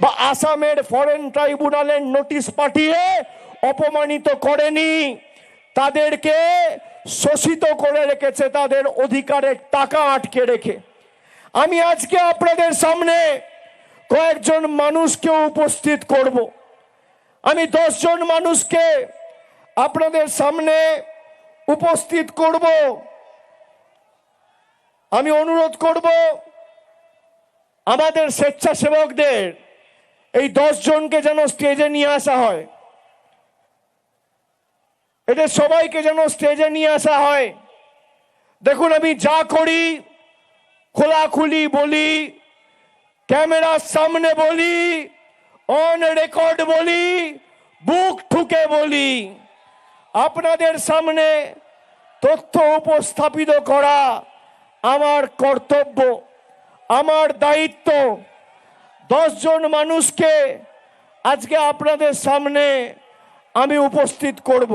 বা আসামের ফরেন ট্রাইব্যুনালের নোটিশ পাঠিয়ে অপমানিত করেনি। তাদেরকে শোষিত করে রেখেছে, তাদের অধিকারের টাকা আটকে রেখে। আমি আজকে আপনাদের সামনে কয়েকজন মানুষকে উপস্থিত করব। আমি দশজন মানুষকে আপনাদের সামনে উপস্থিত করব। আমি অনুরোধ করব, আমাদের স্বেচ্ছাসেবকদের এই দশ জনকে যেন স্টেজে নিয়ে আসা হয়। এদের সবাইকে যেন স্টেজে নিয়ে আসা হয়। দেখুন, আমি যা করি, খোলাখুলি বলি ক্যামেরার সামনে বলি অন রেকর্ড বলি, বুক ঠুকে বলি। আপনাদের সামনে তথ্য উপস্থাপিত করা আমার কর্তব্য, আমার দায়িত্ব। দশজন মানুষকে আজকে আপনাদের সামনে আমি উপস্থিত করব।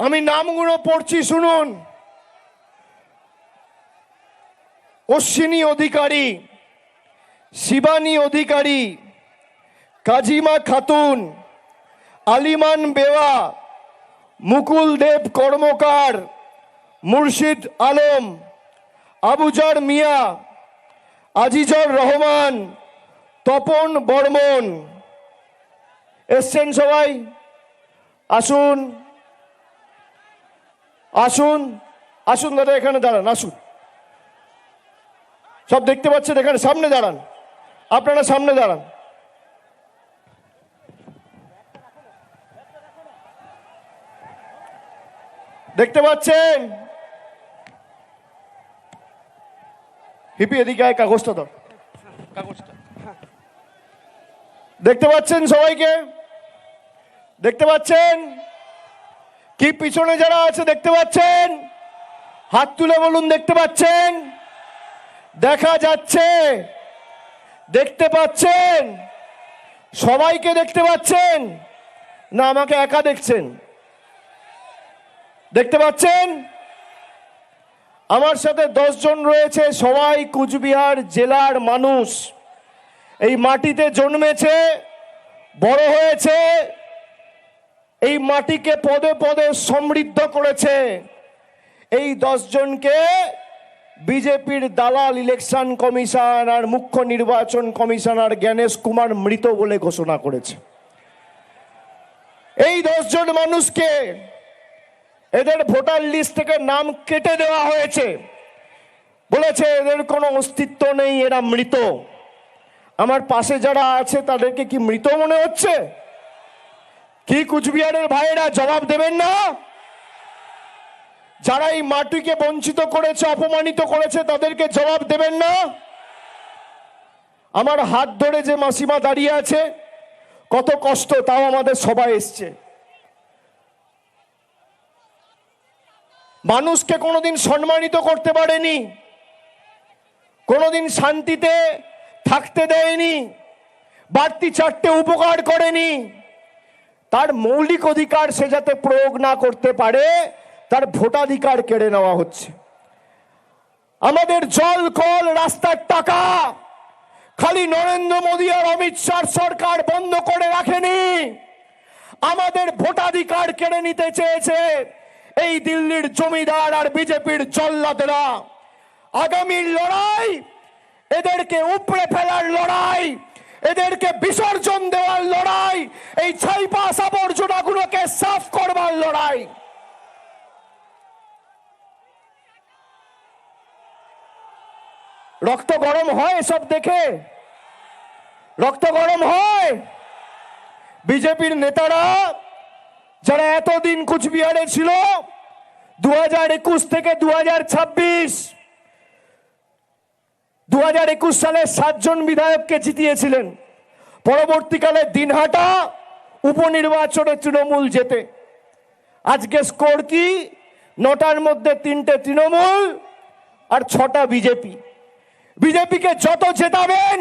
আমি নামগুলো পড়ছি, শুনুন। অশ্বিনী অধিকারী, শিবানী অধিকারী, কাজিমা খাতুন, আলিমান বেওয়া, মুকুল দেব কর্মকার, মুর্শিদ আলম, আবুজার মিয়া আজিজর রহমান, তপন বর্মন। এসছেন সবাই। আসুন। আসুন। আসুন দাদা, এখানে দাঁড়ান, আসুন। সব দেখতে পাচ্ছেন, এখানে সামনে দাঁড়ান। আপনারা সামনে দাঁড়ান। দেখতে পাচ্ছেন? হিপি এদিকে আয়, কাগজটা ধর। কাগজটা দেখতে পাচ্ছেন সবাইকে? দেখতে পাচ্ছেন? কি পিছনে যারা আছে দেখতে পাচ্ছেন? হাত তুলে বলুন, দেখতে পাচ্ছেন? দেখা যাচ্ছে। দেখতে পাচ্ছেন? সবাইকে দেখতে পাচ্ছেন? না, আমাকে একা দেখছেন। দেখতে পাচ্ছেন? আমার সাথে জন রয়েছে, সবাই কুচবিহার জেলার মানুষ। এই মাটিতে জন্মেছে, বড় হয়েছে, এই মাটিকে পদে পদে সমৃদ্ধ করেছে। এই জনকে বিজেপির দালাল ইলেকশন কমিশন আর মুখ্য নির্বাচন কমিশনার জ্ঞানেশ কুমার মৃত বলে ঘোষণা করেছে। এই দশজন মানুষকে এদের ভোটার লিস্ট থেকে নাম কেটে দেওয়া হয়েছে। বলেছে, এদের কোনো অস্তিত্ব নেই, এরা মৃত। আমার পাশে যারা আছে, তাদেরকে কি মৃত মনে হচ্ছে? কি কুচবিহারের ভাইয়েরা জবাব দেবেন না? যারা এই মাটিকে বঞ্চিত করেছে, অপমানিত করেছে, তাদেরকে জবাব দেবেন না? আমার হাত ধরে যে মাসিমা দাঁড়িয়ে আছে, কত কষ্ট তাও আমাদের সবাই এসছে। মানুষকে কোনোদিন সম্মানিত করতে পারেনি, কোনোদিন শান্তিতে থাকতে দেয়নি, বাড়তি চারটে উপকার করেনি। তার মৌলিক অধিকার সে যাতে প্রয়োগ না করতে পারে, তার ভোটাধিকার কেড়ে নেওয়া হচ্ছে। আমাদের জল, কল, রাস্তার টাকা খালি নরেন্দ্র মোদী আর অমিত শাহ সরকার বন্ধ করে রাখেনি। আমাদের ভোটাধিকার কেড়ে নিতে চেয়েছে। এই দিল্লির জমিদার আর বিজেপির জল্লাদেরা। আগামীর লড়াই, এদেরকে উপড়ে ফেলার লড়াই, এদেরকে বিসর্জন দেওয়ার লড়াই, এই ছাইপাস আবর্জনাগুলোকে সাফ করবার লড়াই। রক্ত গরম হয় এসব দেখে? রক্ত গরম হয়? বিজেপির নেতারা যারা এতদিন কুচবিহারে ছিল দু হাজার একুশ থেকে দু হাজার ছাব্বিশ দু হাজার একুশ সালে সাতজন বিধায়ককে জিতিয়েছিলেন। পরবর্তীকালে দিনহাটা, উপনির্বাচনে তৃণমূল জেতে। আজকে স্কোর কি? নটার মধ্যে তিনটে তৃণমূল আর ছটা বিজেপি। বিজেপিকে যত জেতাবেন,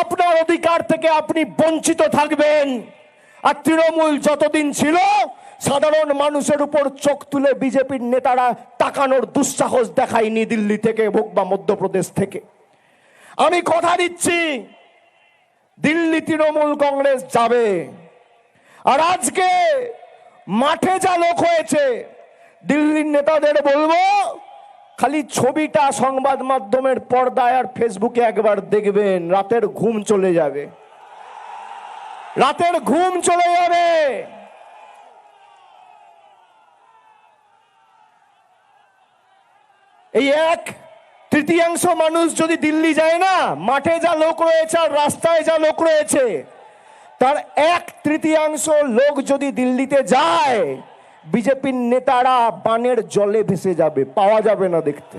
আপনার অধিকার থেকে আপনি বঞ্চিত থাকবেন। আর তৃণমূল যতদিন ছিল, সাধারণ মানুষের উপর চোখ তুলে বিজেপির নেতারা তাকানোর দুঃসাহস দেখায়নি দিল্লি থেকে হোক বা মধ্যপ্রদেশ থেকে। আমি কথা দিচ্ছি, দিল্লি তৃণমূল কংগ্রেস যাবে। আর আজকে মাঠে যা লোক হয়েছে, দিল্লির নেতাদের বলব, খালি ছবিটা সংবাদ মাধ্যমের পর্দায় আর ফেসবুকে একবার দেখবেন, রাতের ঘুম চলে যাবে। রাতের ঘুম চলে যাবে। এই এক তৃতীয়াংশ মানুষ যদি দিল্লি যায় না, মাঠে যা লোক রয়েছে আর রাস্তায় যা লোক রয়েছে, তার এক তৃতীয়াংশ লোক যদি দিল্লিতে যায়, বিজেপির নেতারা বানের জলে ভেসে যাবে, পাওয়া যাবে না দেখতে।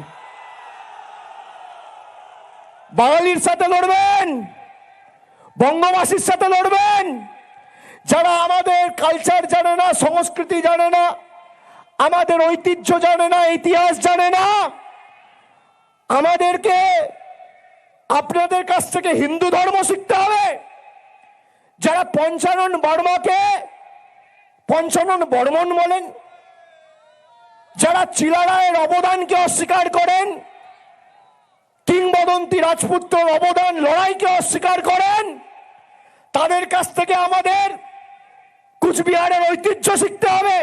বাঙালির সাথে লড়বেন। বঙ্গবাসীর সাথে লড়বেন। যারা আমাদের কালচার জানে না, সংস্কৃতি জানে না, আমাদের ঐতিহ্য জানে না, ইতিহাস জানে না, আমাদেরকে আপনাদের কাছ থেকে হিন্দু ধর্ম শিখতে হবে। যারা পঞ্চানন বর্মাকে, পঞ্চানন বর্মন বলেন, যারা চিলারায়ের অবদানকে অস্বীকার করেন কিংবদন্তি রাজপুত্র অবদান লড়াইকে অস্বীকার করেন। তাদের কাছ থেকে আমাদের কুচবিহারের ঐতিহ্য শিখতে হবে।